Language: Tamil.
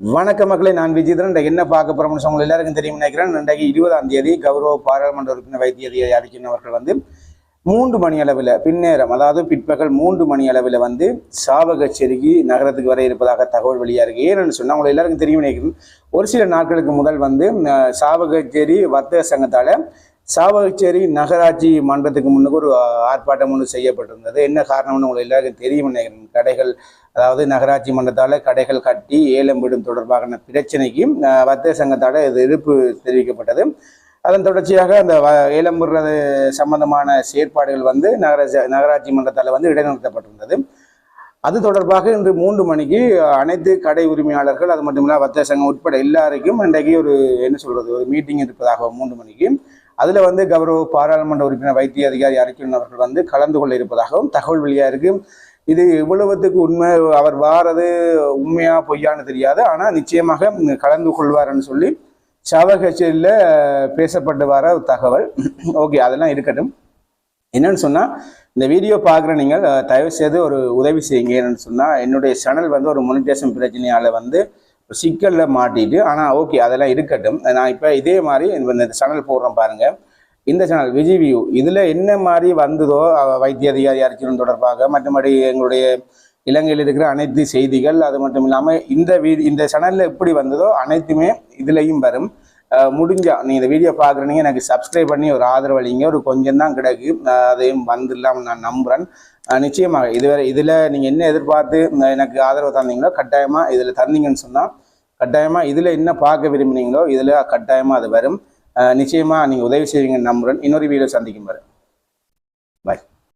வணக்க மக்களே நான் விஜயதரன் என்ன பார்க்க போறோம்னு உங்க எல்லாருக்கும் தெரியும் நினைக்கிறேன். இன்றைக்கு இருபதாம் தேதி கௌரவ பாராளுமன்ற உறுப்பினர் வைத்திய அதிகாரி அவர்கள் வந்து மூன்று மணி அளவில் பின்னேரம் அதாவது பிற்பகல் மூன்று மணி அளவில் வந்து சாவகச்சேரிக்கு நகரத்துக்கு வர இருப்பதாக தகவல் வெளியாக இருக்கு ஏன்னு சொன்னால் உங்களை எல்லாருக்கும் தெரியும் நினைக்கிறேன். ஒரு சில நாட்களுக்கு முதல் வந்து சாவகச்சேரி வர்த்தக சங்கத்தால் சாவகச்சேரி நகராட்சி மன்றத்துக்கு முன்னுக்கு ஒரு ஆர்ப்பாட்டம் ஒன்று செய்யப்பட்டிருந்தது. என்ன காரணம்னு உங்களுக்கு எல்லாருக்கும் தெரியும் நினைக்கிறேன். கடைகள் அதாவது நகராட்சி மன்றத்தால் கடைகள் கட்டி ஏலம் விடும் தொடர்பான பிரச்சனைக்கு வர்த்தக சங்கத்தால் இது எதிர்ப்பு தெரிவிக்கப்பட்டது. அதன் தொடர்ச்சியாக அந்த வ- ஏலம் விடுறது சம்பந்தமான செயற்பாடுகள் வந்து நகர நகராட்சி மன்றத்தால் வந்து இடைநிறுத்தப்பட்டிருந்தது. அது தொடர்பாக இன்று மூன்று மணிக்கு அனைத்து கடை உரிமையாளர்கள் அது மட்டும் இல்லாமல் வர்த்தக சங்கம் உட்பட எல்லாருக்கும் இன்றைக்கு ஒரு என்ன சொல்கிறது ஒரு மீட்டிங் இருப்பதாக மூன்று மணிக்கு அதில் வந்து கௌரவ பாராளுமன்ற உறுப்பினர் வைத்திய அதிகாரி அறிக்கையின் அவர்கள் வந்து கலந்து கொள்ள இருப்பதாகவும் தகவல் வெளியாக இருக்கு. இது இவ்வளவுத்துக்கு உண்மை அவர் வாரது உண்மையா பொய்யான்னு தெரியாது. ஆனால் நிச்சயமாக கலந்து கொள்வார்னு சொல்லி சவகச்சேரியில் பேசப்பட்டு வர ஒரு தகவல். ஓகே அதெல்லாம் இருக்கட்டும். என்னன்னு சொன்னால் இந்த வீடியோ பார்க்குற நீங்கள் தயவுசெய்து தயவு செய்து ஒரு உதவி செய்யுங்க என்னன்னு சொன்னால் என்னுடைய சேனல் வந்து ஒரு மொனிடேஷன் பிரச்சனையால் வந்து சிக்கலில் மாட்டிட்டு ஆனால் ஓகே அதெல்லாம் இருக்கட்டும். நான் இப்போ இதே மாதிரி இந்த சேனல் போடுறேன் பாருங்கள் இந்த சேனல் விஜய் வியூ இதில் என்ன மாதிரி வந்ததோ வைத்திய அதிகாரி அறிக்கையின் தொடர்பாக மற்றபடி எங்களுடைய இலங்கையில் இருக்கிற அனைத்து செய்திகள் அது மட்டும் இல்லாமல் இந்த வீ இந்த சேனலில் எப்படி வந்ததோ அனைத்துமே இதுலேயும் வரும். முடிஞ்சா நீங்கள் இந்த வீடியோ பார்க்குறீங்க எனக்கு சப்ஸ்கிரைப் பண்ணி ஒரு ஆதரவு அளிங்க. ஒரு கொஞ்சம் தான் கிடக்கு. அதையும் வந்துடலாம் நான் நம்புகிறேன் நிச்சயமாக இதுவரை இதில் நீங்கள் என்ன எதிர்பார்த்து எனக்கு ஆதரவு தந்தீங்களோ கட்டாயமாக இதில் தந்தீங்கன்னு சொன்னால் கட்டாயமாக இதில் என்ன பார்க்க விரும்புனீங்களோ இதில் கட்டாயமாக அது வரும். நிச்சயமாக நீங்கள் உதவி செய்வீங்கன்னு நம்புகிறேன் இன்னொரு வீடியோ சந்திக்கும் பாரு பாய்